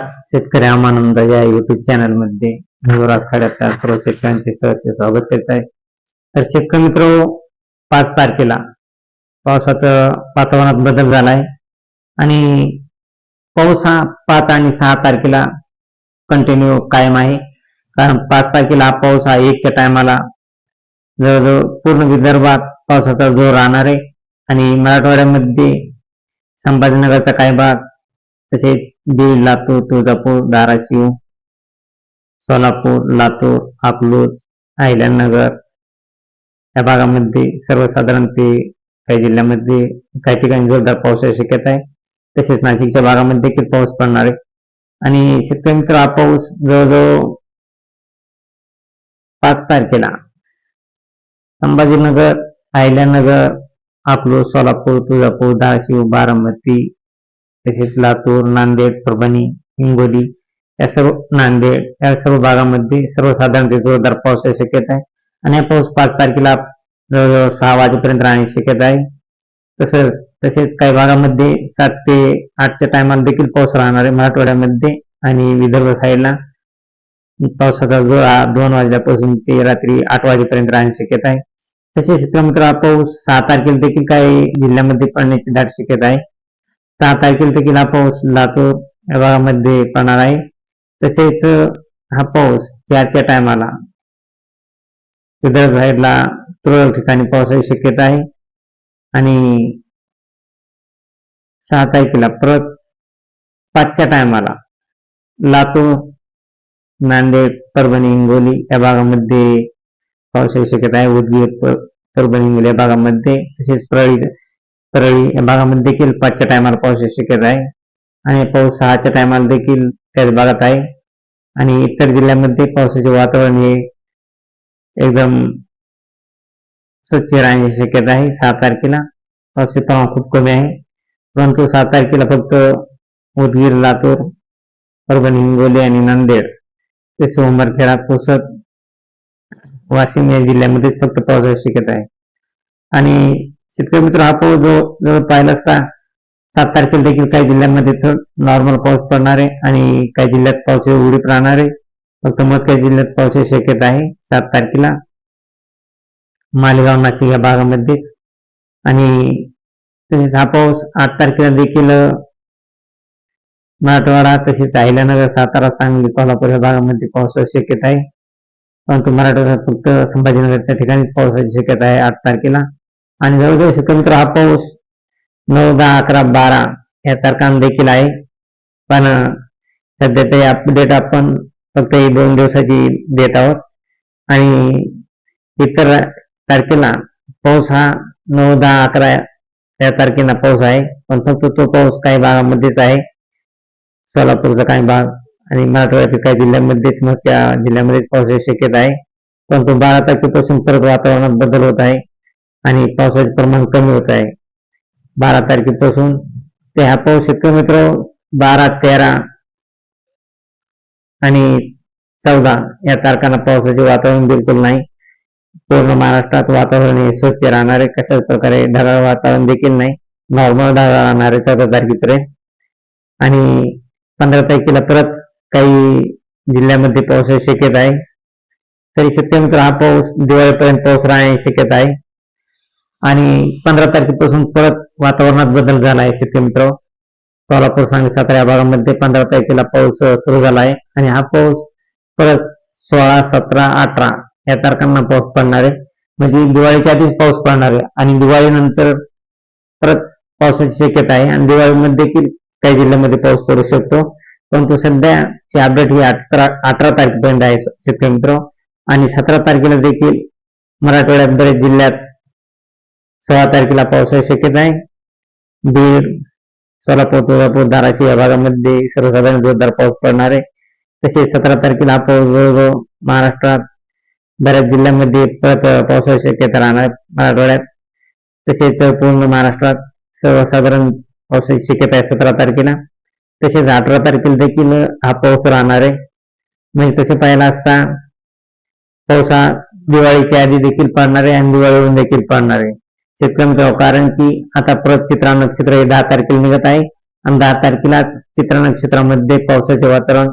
शेतकरी आमानंद या युट्यूब चॅनलमध्ये सर्व शेतकऱ्यांचे सहर्ष स्वागत करत आहे. तर शेतकरी मित्र पाच तारखेला पावसाचं वातावरणात बदल झालाय. आणि पाऊस हा पाच आणि सहा तारखेला कंटिन्यू कायम आहे. कारण पाच तारखेला हा पाऊस हा एकच्या टायमाला जवळजवळ पूर्ण विदर्भात पावसाचा जोर राहणार आहे. आणि मराठवाड्यामध्ये संभाजीनगरचा काही भाग तसेच बीड लातूर तुळजापूर धाराशिव सोलापूर लातूर अकलूज अहिल्यानगर या भागामध्ये सर्वसाधारण ते काही जिल्ह्यामध्ये काही ठिकाणी जोरदार पावसाची शक्यता आहे. तसेच नाशिकच्या भागामध्ये देखील पाऊस पडणार आहे. आणि शेतकरी मित्र हा पाऊस जवळजवळ पाच तारखेला संभाजीनगर अहिल्यानगर अकलूज सोलापूर तुळजापूर धाराशिव बारामती तसेच लातूर नांदेड परभणी हिंगोली या सर्व नांदेड या सर्व भागामध्ये सर्वसाधारण ते जोरदार पावसाची शक्यता आहे. आणि हा पाऊस पाच तारखेला जवळजवळ सहा वाजेपर्यंत राहण्याची शक्यता आहे. तसंच तसेच काही भागामध्ये सात ते आठच्या टायमाला देखील पाऊस राहणार आहे मराठवाड्यामध्ये आणि विदर्भ साईडला. पावसाचा जोर हा दोन वाजल्यापासून ते रात्री आठ वाजेपर्यंत राहण्याची शक्यता आहे. तसेच शेतकरी हा पाऊस सहा तारखेला देखील काही जिल्ह्यामध्ये पडण्याची दाट शक्यता आहे. सात तारखेला देखील पाऊस लातूर या भागामध्ये पडणार आहे. तसेच हा पाऊस चारच्या टायमाला विदर्भ साईडला तुरळक ठिकाणी पावसाची शक्यता आहे. आणि सहा तारखेला परत पाचच्या टायमाला लातूर नांदेड परभणी हिंगोली या भागामध्ये पावसाची शक्यता आहे. उदगीर परभणी हिंगोली या भागामध्ये तसेच परळी परळी या भागामध्ये देखील पाचच्या टायमाला पावसाची शक्यता आहे. आणि पाऊस सहाच्या टायमाला देखील त्याच भागात आहे. आणि इतर जिल्ह्यामध्ये पावसाचे वातावरण हे एकदम स्वच्छ राहण्याची शक्यता आहे. सहा तारखेला पावसाचे प्रमाण खूप कमी आहे. परंतु सात तारखेला फक्त उदगीर लातूर परभणी हिंगोली आणि नांदेड ते सोमवारखेडा पोसत वाशिम या जिल्ह्यामध्येच फक्त पावसाची शक्यता आहे. आणि शेतकरी मित्र हा पाऊस जो जवळ पाहिला असता सात तारखेला देखील काही जिल्ह्यांमध्ये नॉर्मल पाऊस पडणार आहे आणि काही जिल्ह्यात पावसाची उडीत राहणार. आहे फक्त मग काही जिल्ह्यात पावसाची शक्यता आहे सात तारखेला. मालेगाव नाशिक या भागामध्येच. आणि तसेच हा पाऊस आठ तारखेला देखील मराठवाडा तसेच अहिल्यानगर सातारा सांगली कोल्हापूर या भागामध्ये पावसाची शक्यता आहे. परंतु मराठवाड्यात फक्त संभाजीनगरच्या ठिकाणी पावसाची शक्यता आहे आठ तारखेला. आणि जवळजवळ स्वतंत्र हा पाऊस. नऊ दहा अकरा बारा या तारखांना देखील आहे. पण सध्या ते अपडेट आपण फक्त ही दोन दिवसाची देत आहोत. आणि इतर तारखेला पाऊस हा नऊ दहा अकरा या तारखेला पाऊस आहे. पण फक्त तो पाऊस काही भागामध्येच आहे. सोलापूरचा काही भाग आणि मराठवाड्यातील काही जिल्ह्यांमध्येच मग त्या जिल्ह्यामध्येच पावसाची शक्यता आहे. परंतु बारा तारखेपासून परत वातावरणात बदल होत आहे. आणि पावसाचे प्रमाण कमी होत आहे. बारा तारखेपासून ते हा पाऊस शेतकरी मित्र बारा तेरा आणि चौदा या तारखांना पावसाचे वातावरण बिलकुल नाही. पूर्ण महाराष्ट्रात वातावरण हे स्वच्छ राहणार आहे. कशाच प्रकारे ढगाळ वातावरण देखील नाही. नॉर्मल ढगाळ राहणार आहे चौदा तारखेपर्यंत. आणि पंधरा तारखेला परत काही जिल्ह्यामध्ये पावसाची शक्यता आहे. तरी शेतकरी मित्र हा पाऊस दिवाळीपर्यंत पाऊस राहण्याची शक्यता आहे. आणि पंधरा तारखेपासून परत वातावरणात बदल झाला आहे शेतकरी मित्र. सोलापूर सांगली सातारा या भागामध्ये पंधरा तारखेला पाऊस सुरू झाला आहे आणि हा पाऊस परत सोळा सतरा अठरा या तारखांना पाऊस पडणार आहे. म्हणजे दिवाळीच्या आधीच पाऊस पडणार आहे. आणि दिवाळीनंतर परत पावसाची शक्यता आहे. आणि दिवाळीमध्ये देखील काही जिल्ह्यामध्ये पाऊस पडू शकतो. परंतु सध्याची अपडेट ही अठरा अठरा तारखेपर्यंत आहे शेतकरी मित्र. आणि सतरा तारखेला देखील मराठवाड्यात बरेच जिल्ह्यात सोळा तारखेला पावसाची शक्यता आहे. बीड सोलापूर तुळजापूर धाराशिव या भागामध्ये सर्वसाधारण जोरदार पाऊस पडणार आहे. तसेच सतरा तारखेला हा पाऊस जवळजवळ महाराष्ट्रात बऱ्याच जिल्ह्यांमध्ये परत पावसाची शक्यता राहणार मराठवाड्यात. तसेच पूर्ण महाराष्ट्रात सर्वसाधारण पावसाची शक्यता आहे सतरा तारखेला. तसेच अठरा तारखेला देखील हा पाऊस राहणार आहे. म्हणजे तसे पाहिला असता पाऊस हा दिवाळीच्या आधी देखील पडणार आहे आणि दिवाळीवरून देखील पडणार आहे. शेतकरी मित्रांनो, कारण की आता परत चित्रा नक्षत्र हे दहा तारखेला निघत आहे. आणि दहा तारखेलाच चित्रा नक्षत्रामध्ये पावसाचे वातावरण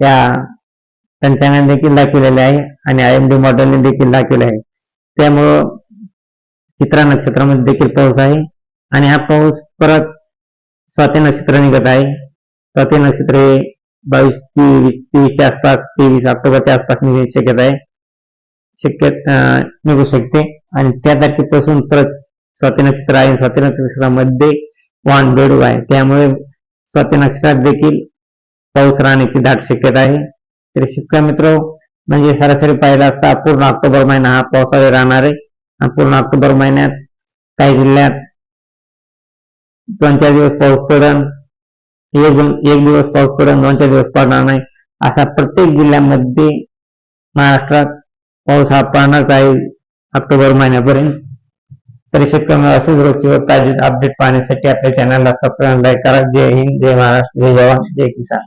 या पंचांगाने देखील दाखवलेले आहे आणि आय एम डी मॉडेलने देखील दाखवले आहे. त्यामुळं चित्रा नक्षत्रामध्ये देखील पाऊस आहे. आणि हा पाऊस परत स्वाती नक्षत्र निघत आहे. स्वाती नक्षत्र हे बावीस तेवीस तेवीसच्या आसपास तेवीस ऑक्टोबरच्या आसपास निघण्याची शक्यता आहे. शक्य निघू शकते. आणि त्या तारखेपासून परत स्वाती नक्षत्र आहे. स्वाती नक्षत्रामध्ये वाण बेडू आहे. त्यामुळे स्वाती नक्षत्रात देखील पाऊस राहण्याची दाट शक्यता आहे. तर शिक्का मित्र म्हणजे सरासरी पाहिला असता पूर्ण ऑक्टोबर महिना हा पावसाळी राहणार आहे. आणि पूर्ण ऑक्टोबर महिन्यात काही जिल्ह्यात दोन चार दिवस पाऊस पडन एक दोन एक दिवस पाऊस पडन दोन चार दिवस पडणार नाही. असा प्रत्येक जिल्ह्यामध्ये महाराष्ट्रात पाऊस हा पाहणारच आहे. ऑक्टोबर महिन्यापर्यंत. तरी शेतकऱ्यांना असेच रोजची व अपडेट पाहण्यासाठी आपल्या चॅनलला सबस्क्राईब लाईक करा. जय हिंद जय महाराष्ट्र जय जवान जय किसान.